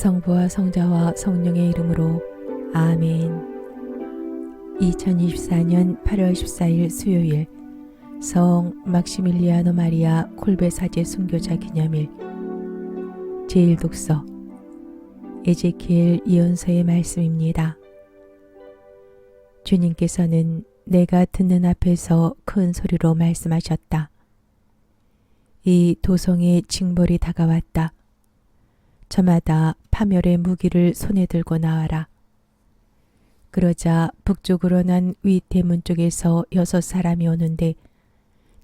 성부와 성자와 성령의 이름으로 아멘. 2024년 8월 14일 수요일 성 막시밀리아노 마리아 콜베 사제 순교자 기념일 제1독서 에제키엘 이언서의 말씀입니다. 주님께서는 내가 듣는 앞에서 큰 소리로 말씀하셨다. 이 도성의 징벌이 다가왔다. 저마다 파멸의 무기를 손에 들고 나와라. 그러자 북쪽으로 난 위대문 쪽에서 여섯 사람이 오는데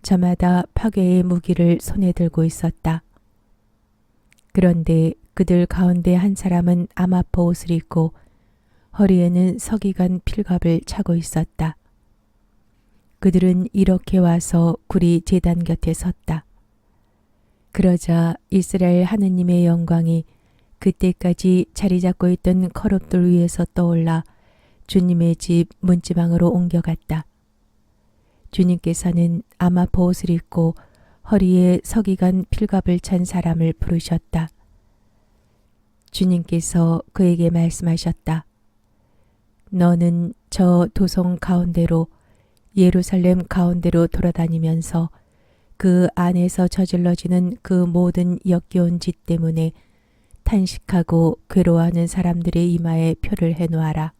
저마다 파괴의 무기를 손에 들고 있었다. 그런데 그들 가운데 한 사람은 아마포 옷을 입고 허리에는 서기관 필갑을 차고 있었다. 그들은 이렇게 와서 구리 제단 곁에 섰다. 그러자 이스라엘 하느님의 영광이 그때까지 자리 잡고 있던 커럽들 위에서 떠올라 주님의 집 문지방으로 옮겨갔다. 주님께서는 아마 보옷을 입고 허리에 서기관 필갑을 찬 사람을 부르셨다. 주님께서 그에게 말씀하셨다. 너는 저 도성 가운데로 예루살렘 가운데로 돌아다니면서 그 안에서 저질러지는 그 모든 역겨운 짓 때문에 탄식하고 괴로워하는 사람들의 이마에 표를 해놓아라.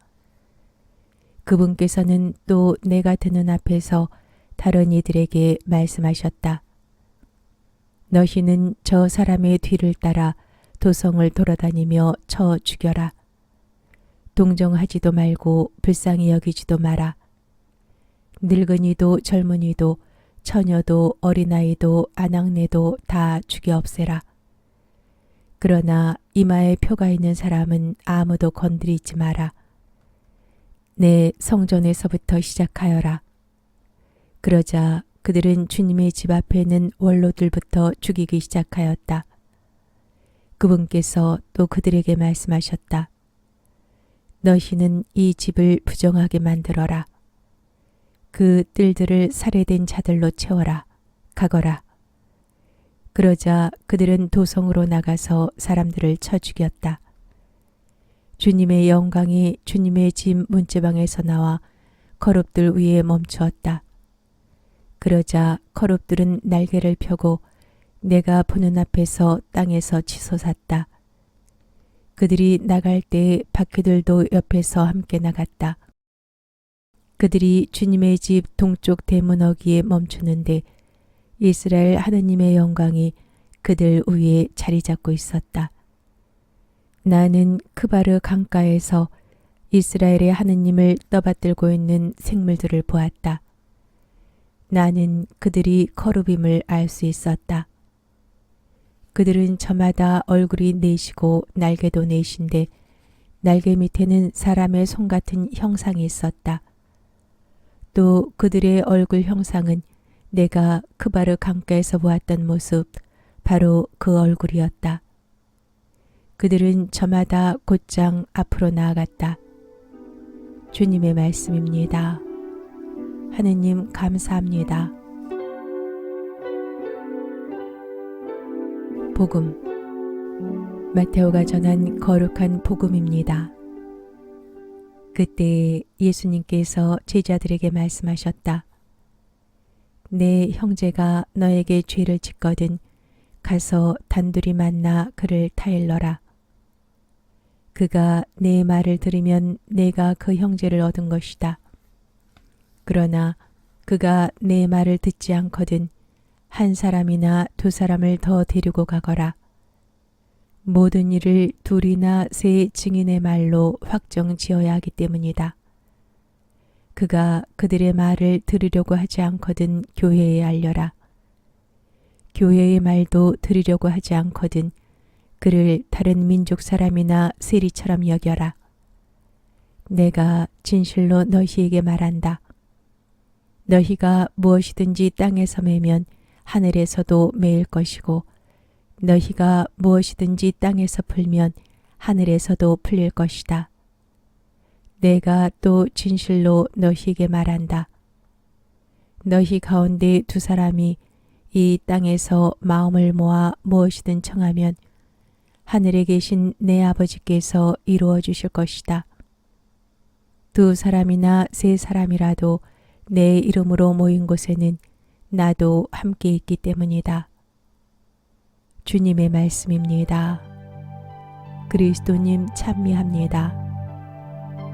그분께서는 또 내가 드는 앞에서 다른 이들에게 말씀하셨다. 너희는 저 사람의 뒤를 따라 도성을 돌아다니며 쳐 죽여라. 동정하지도 말고 불쌍히 여기지도 마라. 늙은이도 젊은이도 처녀도 어린아이도 아낙네도 다 죽여 없애라. 그러나 이마에 표가 있는 사람은 아무도 건드리지 마라. 내 성전에서부터 시작하여라. 그러자 그들은 주님의 집 앞에 있는 원로들부터 죽이기 시작하였다. 그분께서 또 그들에게 말씀하셨다. 너희는 이 집을 부정하게 만들어라. 그 뜰들을 살해된 자들로 채워라. 가거라. 그러자 그들은 도성으로 나가서 사람들을 쳐 죽였다. 주님의 영광이 주님의 집 문지방에서 나와 거룹들 위에 멈추었다. 그러자 거룹들은 날개를 펴고 내가 보는 앞에서 땅에서 치솟았다. 그들이 나갈 때 바퀴들도 옆에서 함께 나갔다. 그들이 주님의 집 동쪽 대문 어기에 멈추는데 이스라엘 하느님의 영광이 그들 위에 자리 잡고 있었다. 나는 크바르 강가에서 이스라엘의 하느님을 떠받들고 있는 생물들을 보았다. 나는 그들이 거룩임을 알 수 있었다. 그들은 저마다 얼굴이 내시고 날개도 내신데 날개 밑에는 사람의 손 같은 형상이 있었다. 또 그들의 얼굴 형상은 내가 크바르 강가에서 보았던 모습, 바로 그 얼굴이었다. 그들은 저마다 곧장 앞으로 나아갔다. 주님의 말씀입니다. 하느님 감사합니다. 복음 마테오가 전한 거룩한 복음입니다. 그때 예수님께서 제자들에게 말씀하셨다. 내 형제가 너에게 죄를 짓거든 가서 단둘이 만나 그를 타일러라. 그가 내 말을 들으면 내가 그 형제를 얻은 것이다. 그러나 그가 내 말을 듣지 않거든 한 사람이나 두 사람을 더 데리고 가거라. 모든 일을 둘이나 세 증인의 말로 확정 지어야 하기 때문이다. 그가 그들의 말을 들으려고 하지 않거든 교회에 알려라. 교회의 말도 들으려고 하지 않거든 그를 다른 민족 사람이나 세리처럼 여겨라. 내가 진실로 너희에게 말한다. 너희가 무엇이든지 땅에서 매면 하늘에서도 매일 것이고 너희가 무엇이든지 땅에서 풀면 하늘에서도 풀릴 것이다. 내가 또 진실로 너희에게 말한다. 너희 가운데 두 사람이 이 땅에서 마음을 모아 무엇이든 청하면 하늘에 계신 내 아버지께서 이루어 주실 것이다. 두 사람이나 세 사람이라도 내 이름으로 모인 곳에는 나도 함께 있기 때문이다. 주님의 말씀입니다. 그리스도님 찬미합니다.